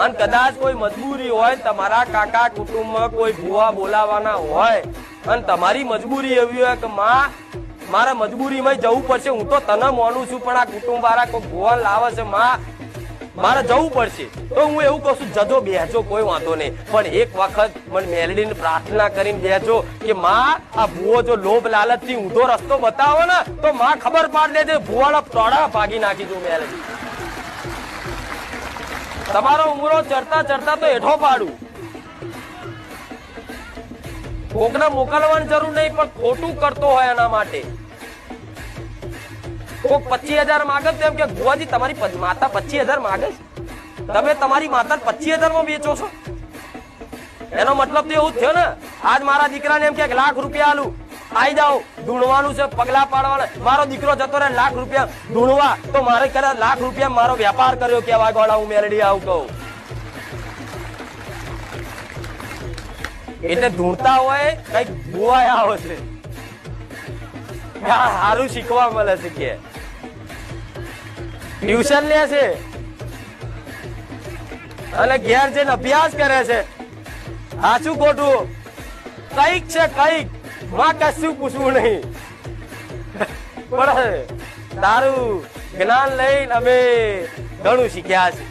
અને કદાચ કોઈ મજબૂરી હોય, તમારા કાકા કુટુંબમાં કોઈ ભૂવા બોલાવાના હોય, અને તમારી મજબૂરી એવી હોય કે માં, મારે મજબૂરીમાં જવું પડશે, હું તો તને મોનું છું, પણ આ કુટુંબ વાળા કોઈ ભૂવા લાવે છે, માં, મારે જવું પડશે. તો હું એવું કહું છું, જજો, બેહજો, કોઈ વાંધો નહીં. પણ એક વખત મને મેલડીને પ્રાર્થના કરીને બેહજો કે, માં, આ ભૂવો જો લોભ લાલચથી ઊંધો રસ્તો બતાવો ને, તો માં ખબર પાડ દેજે, ભૂવાળા ટોળા ભાગી નાખી દઉં મેલડી. તમારો ઉમરો ચડતા ચડતા તો હેઠો પાડું. કોકને મોકલવાની જરૂર નહીં, પણ ખોટું કરતો હોય એના માટે. કોક પચીસ હજાર માગે તેમ કે, ભુવાજી, તમારી માતા પચીસ હજાર માગે તમે તમારી માતા પચીસ હજારમાં વેચો છો. એનો મતલબ તો એવું જ થયો ને. આજ મારા દીકરાને એમ કે લાખ રૂપિયા આલું. આઈ જાઓ ધૂણવાનું છે, પગલા પાડવાના. મારો દીકરો જતો રહે લાખ રૂપિયા. ધૂણવા. તો મારે કદાચ લાખ રૂપિયા મારો વેપાર કર્યો કેવા ગોળા હું મેલડી આવું કહું. એટલે ધૂણતા હોય, કંઈક ભુવાય આવે છે. સારું શીખવા મળે છે કે. ટ્યુશન લે છે. અને ઘેર જઈને અભ્યાસ કરે છે. સાચું ખોટું. કંઈક છે, કંઈક. માં કશું પૂછવું નહીં. પણ તારું જ્ઞાન લઈને અમે ઘણું શીખ્યા છે.